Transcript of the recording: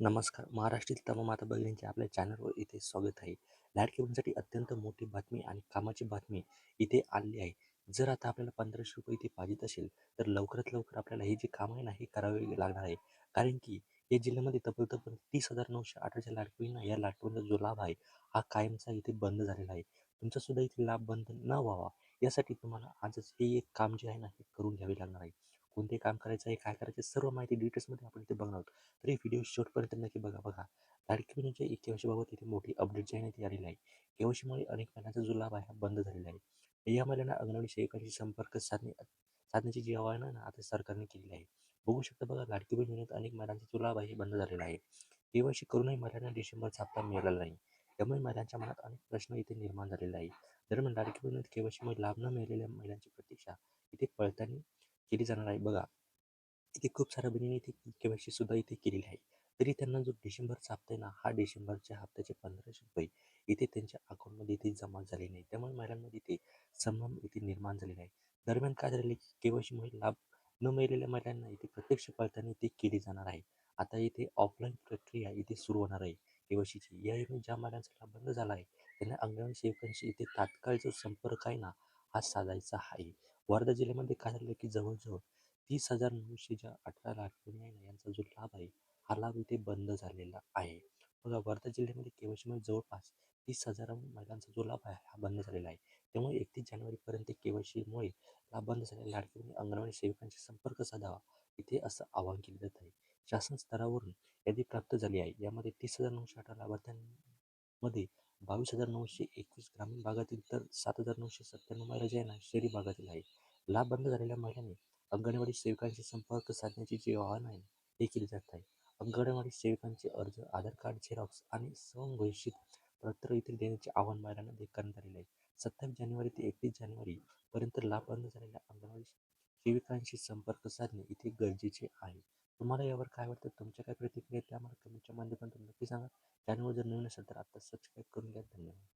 नमस्कार. महाराष्ट्रील तमाम माता भगिनींचे आपल्या चॅनलवर इथे स्वागत आहे. लाडकी बहिणीसाठी अत्यंत मोठी बातमी आणि कामाची बातमी इथे आलेली आहे. जर आता आपल्याला पंधराशे रुपये इथे पाहिजेत असेल तर लवकरात लवकर आपल्याला हे जे काम आहे ना हे करावे लागणार आहे. कारण की या जिल्ह्यामध्ये तब्बल तब्बल तीस हजार नऊशे अठराच्या लाडकी बहिणींना या लाडकी जो लाभ आहे हा कायमचा इथे बंद झालेला आहे. तुमचा सुद्धा इथे लाभ बंद न व्हावा यासाठी तुम्हाला आजच हे एक काम जे आहे ना हे करून घ्यावे लागणार आहे. कोणते काम करायचं आहे काय करायचं आहे सर्व माहिती डिटेल्समध्ये आपण इथे बघणार आहोत. तरी व्हिडिओ शेवटपर्यंत नक्की बघा बघा. लाडकी बहिणीच्या ई केवाशीबाबत इथे मोठी अपडेट जी आहे ना ती आलेली आहे. केवशीमुळे अनेक महिलांचा जो लाभ आहे हा बंद झालेला आहे. या महिलांना अंगणवाडी सेविकांशी संपर्क साधणे साधण्याची जी आव्हान ना आता सरकारने केलेली आहे. बघू शकता बघा लाडकी बहीण योजनेत अनेक महिलांचा जो लाभ आहे हे बंद झालेला आहे. केवायसी करूनही महिलांना डिसेंबरचा हप्ता मिळालेला नाही. त्यामुळे महिलांच्या मनात अनेक प्रश्न इथे निर्माण झालेला आहे दरम्यान लाडकी बहिणीत केवायसीमुळे लाभ न मिळालेल्या महिलांची प्रतीक्षा इथे पळताना केली जाणार आहे. बघा इथे खूप साऱ्या बहिणींनी इथे के वाय सुद्धा इथे केलेली आहे. तरी त्यांना जो डिसेंबरचा हप्ता आहे ना हा डिसेंबरच्या हप्त्याचे पंधराशे रुपये. इथे त्यांच्या अकाउंटमध्ये इथे जमा झाले नाही. त्यामुळे महिलांमध्ये इथे संभ्रम इथे निर्माण झालेला आहे. दरम्यान काय झाले की केवायसीमुळे लाभ न मिळालेल्या महिलांना इथे प्रत्यक्ष पळताना इथे केली जाणार आहे. आता इथे ऑफलाईन प्रक्रिया इथे सुरू होणार आहे केवायसीची. या योजनेत ज्या महिलांचा लाभ बंद झाला आहे त्यांना अंगणवाडी सेवकांशी इथे तात्काळ जो संपर्क आहे ना हा साधायचा आहे. वर्धा जिल्ह्यामध्ये काय झालं की जवळजवळ तीस हजार नऊशे ज्या अठरा लाख कोणी आहे ना यांचा जो लाभ आहे हा लाभ इथे बंद झालेला आहे. बघा वर्धा जिल्ह्यामध्ये केवायसीमुळे जवळपास तीस हजार महिलांचा जो लाभ आहे हा बंद झालेला आहे. त्यामुळे एकतीस जानेवारीपर्यंत केवायसीमुळे लाभ बंद झालेल्या लाडकी अंगणवाडी सेविकांशी संपर्क साधावा इथे असं आवाहन केले जात आहे. शासन स्तरावरून यादी प्राप्त झाली आहे. यामध्ये तीस हजार नऊशे अठरा लाभार्थ्यांमध्ये बावीस हजार नऊशे एकवीस ग्रामीण भागातील तर सात हजार नऊशे सत्त्याण्णव महिला ज्या आहे ना शहरी भागातील आहे लाभ बंद झालेल्या महिलांनी अंगणवाडी सेविकांशी संपर्क साधण्याचे जे आव्हान आहे ते केले जात आहे. अंगणवाडी सेविकांचे अर्ज आधार कार्ड झेरॉक्स आणि स्वघोषित पत्र इथे देण्याचे आव्हान महिलांना दे करण्यात आलेले आहे. सत्तावीस जानेवारी ते एकतीस जानेवारी पर्यंत लाभ बंद झालेल्या अंगणवाडी सेविकांशी संपर्क साधणे इथे गरजेचे आहे. तुम्हाला यावर काय वाटतं? तुमच्या काय प्रतिक्रिया त्या मला कमेंटच्या माध्यमातून नक्की सांगा. चॅनलवर जर नवीन असेल तर आता सबस्क्राईब करून घ्या. धन्यवाद.